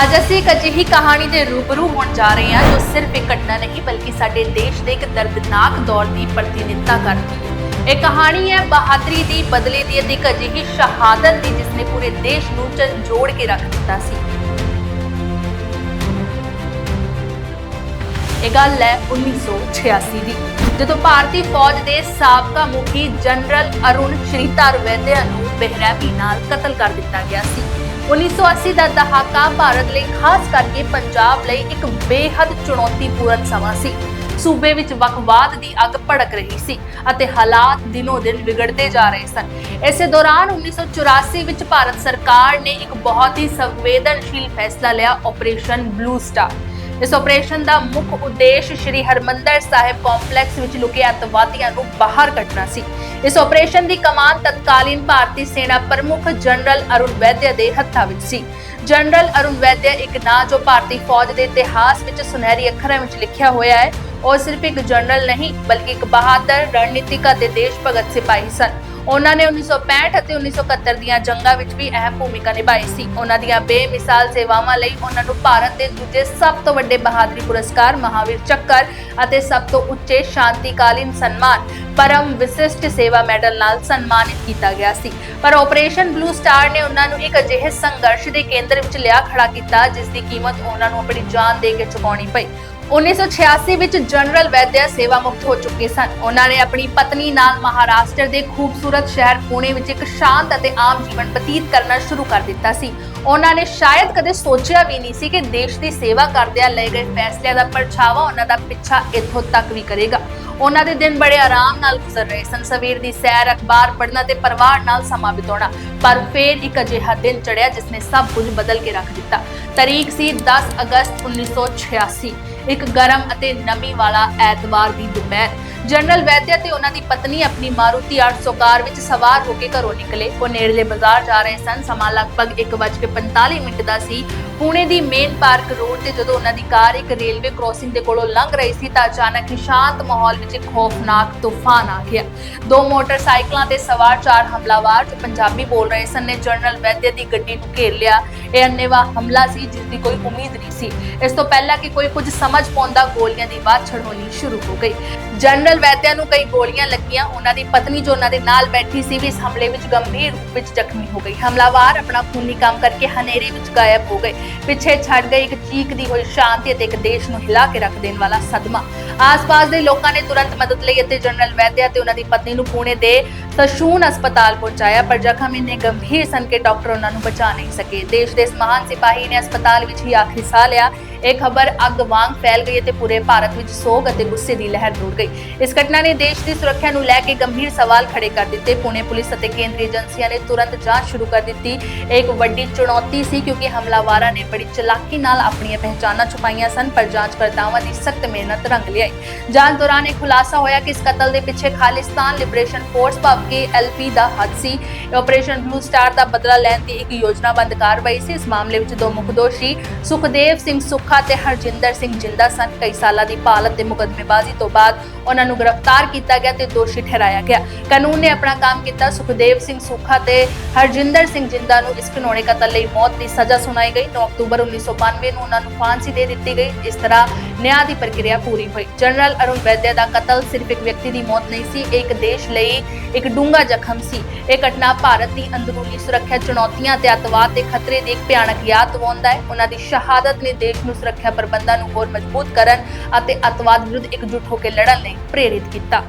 ਅੱਜ ਅਸੀਂ ਇੱਕ ਅਜਿਹੀ ਕਹਾਣੀ ਦੇ ਰੂਬਰੂ ਹੋਣ ਜਾ ਰਹੇ ਹਾਂ ਜੋ ਸਿਰਫ ਇੱਕ ਘਟਨਾ ਨਹੀਂ, ਬਲਕਿ ਸਾਡੇ ਦੇਸ਼ ਦੇ ਇੱਕ ਦਰਦਨਾਕ ਦੌਰ ਦੀ ਪ੍ਰਤੀਨਿਧਤਾ ਕਰਦੀ ਹੈ। ਇਹ ਕਹਾਣੀ ਹੈ ਬਹਾਦਰੀ ਦੀ, ਬਦਲੇ ਦੀ ਅਤੇ ਇੱਕ ਅਜਿਹੀ ਸ਼ਹਾਦਤ ਦੀ ਜਿਸ ਨੇ ਪੂਰੇ ਦੇਸ਼ ਨੂੰ ਝੰਜੋੜ ਕੇ ਰੱਖ ਦਿੱਤਾ ਸੀ। ਇਹ ਗੱਲ ਹੈ 1986 ਦੀ, ਜਦੋਂ ਭਾਰਤੀ ਫੌਜ ਦੇ ਸਾਬਕਾ ਮੁਖੀ ਜਨਰਲ ਅਰੁਣ ਸ਼੍ਰੀ ਧਰਵੈਦਿਆ ਨੂੰ ਬੇਰਹਿਮੀ ਨਾਲ ਕਤਲ ਕਰ ਦਿੱਤਾ ਗਿਆ ਸੀ। 1980 ਦਾ ਦਹਾਕਾ ਭਾਰਤ ਲਈ, ਖਾਸ ਕਰਕੇ ਪੰਜਾਬ ਲਈ ਇੱਕ ਬੇਹੱਦ ਚੁਣੌਤੀਪੂਰਨ ਸਮਾਂ ਸੀ। ਸੂਬੇ ਵਿੱਚ ਵਕਵਾਦ ਦੀ ਅੱਗ ਭੜਕ ਰਹੀ ਸੀ ਅਤੇ ਹਾਲਾਤ ਦਿਨੋ ਦਿਨ ਵਿਗੜਦੇ ਜਾ ਰਹੇ ਸਨ। ਇਸੇ ਦੌਰਾਨ 1984 ਵਿੱਚ ਭਾਰਤ ਸਰਕਾਰ ਨੇ ਇੱਕ ਬਹੁਤ ਹੀ ਸੰਵੇਦਨਸ਼ੀਲ ਫੈਸਲਾ ਲਿਆ ਆਪਰੇਸ਼ਨ ਬਲੂ ਸਟਾਰ ਇਸ ਆਪਰੇਸ਼ਨ ਦਾ ਮੁੱਖ ਉਦੇਸ਼ ਸ਼੍ਰੀ ਹਰਮੰਦਰ ਸਾਹਿਬ ਕੰਪਲੈਕਸ ਵਿੱਚ ਲੁਕੇ ਅੱਤਵਾਦੀਆਂ ਨੂੰ ਬਾਹਰ ਕੱਢਣਾ ਸੀ। ਇਸ ਆਪਰੇਸ਼ਨ ਦੀ ਕਮਾਨ ਤਤਕਾਲੀਨ ਭਾਰਤੀ ਸੈਨਾ ਪ੍ਰਮੁੱਖ ਜਨਰਲ ਅਰੁਣ ਵੈਦਿਆ ਦੇ ਹੱਥਾਂ ਵਿੱਚ ਸੀ। ਜਨਰਲ ਅਰੁਣ ਵੈਦਿਆ ਇੱਕ ਨਾਂ ਜੋ ਭਾਰਤੀ ਫੌਜ ਦੇ ਇਤਿਹਾਸ ਵਿੱਚ ਸੁਨਹਿਰੀ ਅੱਖਰਾਂ ਵਿੱਚ ਲਿਖਿਆ ਹੋਇਆ ਹੈ। ਉਹ ਸਿਰਫ ਇੱਕ ਜਨਰਲ ਨਹੀਂ, ਬਲਕਿ ਇੱਕ ਬਹਾਦਰ, ਰਣਨੀਤਿਕ ਅਤੇ ਦੇਸ਼ ਭਗਤ ਸਿਪਾਹੀ ਸਨ। ਉਹਨਾਂ ਨੇ 1965 ਅਤੇ 1971 ਦੀਆਂ ਜੰਗਾਂ ਵਿੱਚ ਵੀ ਅਹਿਮ ਭੂਮਿਕਾ ਨਿਭਾਈ ਸੀ। ਉਹਨਾਂ ਦੀਆਂ ਬੇਮਿਸਾਲ ਸੇਵਾਵਾਂ ਲਈ ਉਹਨਾਂ ਨੂੰ ਭਾਰਤ ਦੇ ਦੂਜੇ ਸਭ ਤੋਂ ਵੱਡੇ ਬਹਾਦਰੀ ਪੁਰਸਕਾਰ ਮਹਾਵੀਰ ਚੱਕਰ ਅਤੇ ਸਭ ਤੋਂ ਉੱਚੇ ਸ਼ਾਂਤੀਕਾਲੀਨ ਸਨਮਾਨ, ਪਰਮ ਵਿਸ਼ਿਸ਼ਟ ਸੇਵਾ ਮੈਡਲ ਨਾਲ ਸਨਮਾਨਿਤ ਕੀਤਾ ਗਿਆ ਸੀ। ਪਰ ਆਪਰੇਸ਼ਨ ਬਲੂ ਸਟਾਰ ਨੇ ਉਹਨਾਂ ਨੂੰ ਇੱਕ ਅਜਿਹੇ ਸੰਘਰਸ਼ ਦੇ ਕੇਂਦਰ ਵਿੱਚ ਲਿਆ ਖੜਾ ਕੀਤਾ, ਜਿਸ ਦੀ ਕੀਮਤ ਉਹਨਾਂ ਨੂੰ ਆਪਣੀ ਜਾਨ ਦੇ ਕੇ ਚੁਕਾਉਣੀ ਪਈ। 1986 ਵਿੱਚ ਜਨਰਲ ਵੈਦਿਆ ਸੇਵਾ ਮੁਕਤ ਹੋ ਚੁੱਕੇ ਸਨ। ਉਹਨਾਂ ਨੇ ਆਪਣੀ ਪਤਨੀ ਨਾਲ ਮਹਾਰਾਸ਼ਟਰ ਦੇ ਖੂਬਸੂਰਤ ਸ਼ਹਿਰ ਪੁਣੇ ਵਿੱਚ ਇੱਕ ਸ਼ਾਂਤ ਅਤੇ ਆਮ ਜੀਵਨ ਬਤੀਤ ਕਰਨਾ ਸ਼ੁਰੂ ਕਰ ਦਿੱਤਾ ਸੀ। ਉਹਨਾਂ ਨੇ ਸ਼ਾਇਦ ਕਦੇ ਸੋਚਿਆ ਵੀ ਨਹੀਂ ਸੀ ਕਿ ਦੇਸ਼ ਦੀ ਸੇਵਾ ਕਰਦਿਆਂ ਲਏ ਗਏ ਫੈਸਲਿਆਂ ਦਾ ਪਰਛਾਵਾ ਉਹਨਾਂ ਦਾ ਪਿੱਛਾ ਇੱਥੋਂ ਤੱਕ ਵੀ ਕਰੇਗਾ। ਉਹਨਾਂ ਦੇ ਦਿਨ ਬੜੇ ਆਰਾਮ ਨਾਲ ਗੁਜ਼ਰ ਰਹੇ ਸਨ। ਸਵੇਰ ਦੀ ਸੈਰ, ਅਖਬਾਰ ਪੜ੍ਹਨਾ ਤੇ ਪਰਿਵਾਰ ਨਾਲ ਸਮਾਂ ਬਿਤਾਉਣਾ। ਪਰ ਫਿਰ ਇੱਕ ਅਜਿਹਾ ਦਿਨ ਚੜਿਆ ਜਿਸ ਨੇ ਸਭ ਕੁਝ ਬਦਲ ਕੇ ਰੱਖ ਦਿੱਤਾ। ਤਾਰੀਖ ਸੀ 10 ਅਗਸਤ 1986 ਇੱਕ ਗਰਮ ਅਤੇ ਨਮੀ ਵਾਲਾ ਐਤਵਾਰ ਦੀ ਦੁਪਹਿਰ। ਜਨਰਲ ਵੈਦਿਆ ਤੇ ਉਹਨਾਂ ਦੀ ਪਤਨੀ ਆਪਣੀ ਮਾਰੂਤੀ 800 ਕਾਰ ਵਿੱਚ ਸਵਾਰ ਹੋ ਕੇ ਘਰੋਂ ਨਿਕਲੇ। ਉਹ ਨੇੜਲੇ ਬਾਜ਼ਾਰ ਜਾ ਰਹੇ ਸਨ। ਸਮਾਂ ਲਗਭਗ 1:45 ਮਿੰਟ ਦਾ ਸੀ। ਪੁਣੇ ਦੀ ਮੇਨ ਪਾਰਕ ਰੋਡ ਤੇ ਜਦੋਂ ਉਹਨਾਂ ਦੀ ਕਾਰ ਇੱਕ ਰੇਲਵੇ ਕ੍ਰੋਸਿੰਗ ਦੇ ਕੋਲੋਂ ਲੰਘ ਰਹੀ ਸੀ ਤਾਂ ਅਚਾਨਕ ਹੀ ਸ਼ਾਂਤ ਮਾਹੌਲ ਵਿੱਚ ਇੱਕ ਖੌਫਨਾਕ ਤੂਫਾਨ ਆ ਗਿਆ। ਦੋ ਮੋਟਰਸਾਈਕਲਾਂ ਤੇ ਸਵਾਰ ਚਾਰ ਹਮਲਾਵਰ ਜੋ ਪੰਜਾਬੀ ਬੋਲ ਰਹੇ ਸਨ ਨੇ ਜਨਰਲ ਵੈਦਿਆ ਦੀ ਗੱਡੀ ਨੂੰ ਘੇਰ ਲਿਆ। ਇਹ ਅੰਨੇਵਾ ਹਮਲਾ ਸੀ, ਜਿਸ ਦੀ ਕੋਈ ਉਮੀਦ ਨਹੀਂ ਸੀ। ਇਸ ਤੋਂ ਪਹਿਲਾਂ ਕਿ ਕੋਈ ਕੁਝ ਸਮਝ ਪਾਉਂਦਾ, ਗੋਲੀਆਂ ਦੀ ਬਾਛੜ ਹੋਣੀ ਸ਼ੁਰੂ ਹੋ ਗਈ। ਜਨਰਲ ਵੈਦਿਆ ਨੂੰ ਕਈ ਗੋਲੀਆਂ ਲੱਗੀਆਂ। ਉਹਨਾਂ ਦੀ ਪਤਨੀ ਜੋ ਉਹਨਾਂ ਦੇ ਨਾਲ ਬੈਠੀ ਸੀ, ਵੀ ਇਸ ਹਮਲੇ ਵਿੱਚ ਗੰਭੀਰ ਰੂਪ ਵਿੱਚ ਜ਼ਖਮੀ ਹੋ ਗਈ। ਹਮਲਾਵਰ ਆਪਣਾ ਖੂਨੀ ਕੰਮ ਕਰਕੇ ਹਨੇਰੇ ਵਿੱਚ ਗਾਇਬ ਹੋ ਗਏ। ਪਿੱਛੇ ਛੱਡ ਗਏ ਇੱਕ ਚੀਕਦੀ ਹੋਈ ਸ਼ਾਂਤੀ ਅਤੇ ਇੱਕ ਦੇਸ਼ ਨੂੰ ਹਿਲਾ ਕੇ ਰੱਖ ਦੇਣ ਵਾਲਾ ਸਦਮਾ। ਆਸ-ਪਾਸ ਦੇ ਲੋਕਾਂ ਨੇ ਤੁਰੰਤ ਮਦਦ ਲਈ ਅਤੇ ਜਨਰਲ ਵੈਦਿਆ ਤੇ ਉਹਨਾਂ ਦੀ ਪਤਨੀ ਨੂੰ ਪੁਣੇ ਦੇ ਸਸ਼ੂਨ ਹਸਪਤਾਲ ਪਹੁੰਚਾਇਆ, ਪਰ ਜ਼ਖਮ ਇੰਨੇ ਗੰਭੀਰ ਸਨ ਕਿ ਡਾਕਟਰ ਉਹਨਾਂ ਨੂੰ ਬਚਾ ਨਹੀਂ ਸਕੇ। ਦੇਸ਼ ਦੇ ਇਸ ਮਹਾਨ ਸਿਪਾਹੀ ਨੇ ਹਸਪਤਾਲ ਵਿੱਚ ਹੀ ਆਖਰੀ ਸਾਹ ਲਿਆ। ਇਹ ਖਬਰ ਅੱਗ ਵਾਂਗ ਫੈਲ ਗਈ ਅਤੇ ਪੂਰੇ ਭਾਰਤ ਵਿੱਚ ਸੋਗ ਅਤੇ ਗੁੱਸੇ ਦੀ ਲਹਿਰ ਦੌੜ ਗਈ। ਇਸ ਘਟਨਾ ਨੇ ਦੇਸ਼ ਦੀ ਸੁਰੱਖਿਆ ਨੂੰ ਲੈ ਕੇ ਗੰਭੀਰ ਸਵਾਲ ਖੜੇ ਕਰ ਦਿੱਤੇ। ਪੁਣੇ ਪੁਲਿਸ ਅਤੇ ਕੇਂਦਰੀ ਏਜੰਸੀਆਂ ਨੇ ਤੁਰੰਤ ਜਾਂਚ ਸ਼ੁਰੂ ਕਰ ਦਿੱਤੀ। ਇਹ ਇੱਕ ਵੱਡੀ ਚੁਣੌਤੀ ਸੀ ਕਿਉਂਕਿ ਹਮਲਾਵਰਾਂ ਨੇ ਬੜੀ ਚਲਾਕੀ ਨਾਲ ਆਪਣੀਆਂ ਪਹਿਚਾਨਾਂ ਛੁਪਾਈਆਂ ਸਨ, ਪਰ ਜਾਂਚਕਰਤਾਵਾਂ ਦੀ ਸਖਤ ਮਿਹਨਤ ਰੰਗ ਲਿਆਈ। ਜਾਂਚ ਦੌਰਾਨ ਇਹ ਖੁਲਾਸਾ ਹੋਇਆ ਕਿ ਇਸ ਕਤਲ ਦੇ ਪਿੱਛੇ ਖਾਲਿਸਤਾਨ ਲਿਬਰੇਸ਼ਨ ਫੋਰਸ ਭਾਵ ਕਿ ਦਾ ਹੱਥ ਸੀ। ਆਪਰੇਸ਼ਨ ਬਲੂ ਸਟਾਰ ਦਾ ਬਦਲਾ ਲੈਣ ਦੀ ਇੱਕ ਯੋਜਨਾਬੰਦ ਕਾਰਵਾਈ ਸੀ। ਇਸ ਮਾਮਲੇ ਵਿੱਚ ਦੋ ਮੁੱਖ ਦੋਸ਼ੀ ਸੁਖਦੇਵ ਸਿੰਘ ਸੁੱਖਾ ਤੇ ਹਰਜਿੰਦਰ ਸਿੰਘ ਜਿੰਦਾ ਸਨ। ਕਈ ਸਾਲਾਂ ਦੀ ਪਾਲਤ ਤੇ ਮੁਕੱਦਮੇਬਾਜ਼ੀ ਤੋਂ ਬਾਅਦ ਉਹਨਾਂ ਨੂੰ ਗ੍ਰਿਫਤਾਰ ਕੀਤਾ ਗਿਆ ਤੇ ਦੋਸ਼ੀ ਠਹਿਰਾਇਆ ਗਿਆ। ਕਾਨੂੰਨ ਨੇ ਆਪਣਾ ਕੰਮ ਕੀਤਾ। ਸੁਖਦੇਵ ਸਿੰਘ ਸੁੱਖਾ ਤੇ ਹਰਜਿੰਦਰ ਸਿੰਘ ਜਿੰਦਾ ਨੂੰ ਇਸ ਘਿਨੌਣੇ ਕਤਲ ਲਈ ਮੌਤ ਦੀ ਸਜ਼ਾ ਸੁਣਾਈ ਗਈ। 9 ਅਕਤੂਬਰ 1992 ਨੂੰ ਉਹਨਾਂ ਨੂੰ ਫਾਂਸੀ ਦੇ ਦਿੱਤੀ ਗਈ। ਇਸ ਤਰ੍ਹਾਂ ਨਿਆਂ ਦੀ ਪ੍ਰਕਿਰਿਆ ਪੂਰੀ ਹੋਈ। ਜਨਰਲ ਅਰੁਣ ਵੈਦਿਆ ਦਾ ਕਤਲ ਸਿਰਫ ਇੱਕ ਵਿਅਕਤੀ ਦੀ ਮੌਤ ਨਹੀਂ ਸੀ, ਇਹ ਇੱਕ ਦੇਸ਼ ਲਈ ਇੱਕ ਡੂੰਘਾ ਜ਼ਖਮ ਸੀ। ਇਹ ਘਟਨਾ ਭਾਰਤ ਦੀ ਅੰਦਰੂਨੀ ਸੁਰੱਖਿਆ ਚੁਣੌਤੀਆਂ ਤੇ ਅੱਤਵਾਦ ਦੇ ਖਤਰੇ ਦੀ ਇੱਕ ਭਿਆਨਕ ਯਾਦ ਦਿਵਾਉਂਦਾ ਹੈ। ਉਹਨਾਂ ਦੀ ਸ਼ਹਾਦਤ ਨੇ ਦੇਸ਼ ਨੂੰ ਸੁਰੱਖਿਆ ਪ੍ਰਬੰਧਾਂ ਨੂੰ ਹੋਰ ਮਜ਼ਬੂਤ ਕਰਨ ਅਤੇ ਅੱਤਵਾਦ ਵਿਰੁੱਧ ਇਕਜੁੱਟ ਹੋ ਕੇ ਲੜਨ ਲਈ ਪ੍ਰੇਰਿਤ ਕੀਤਾ।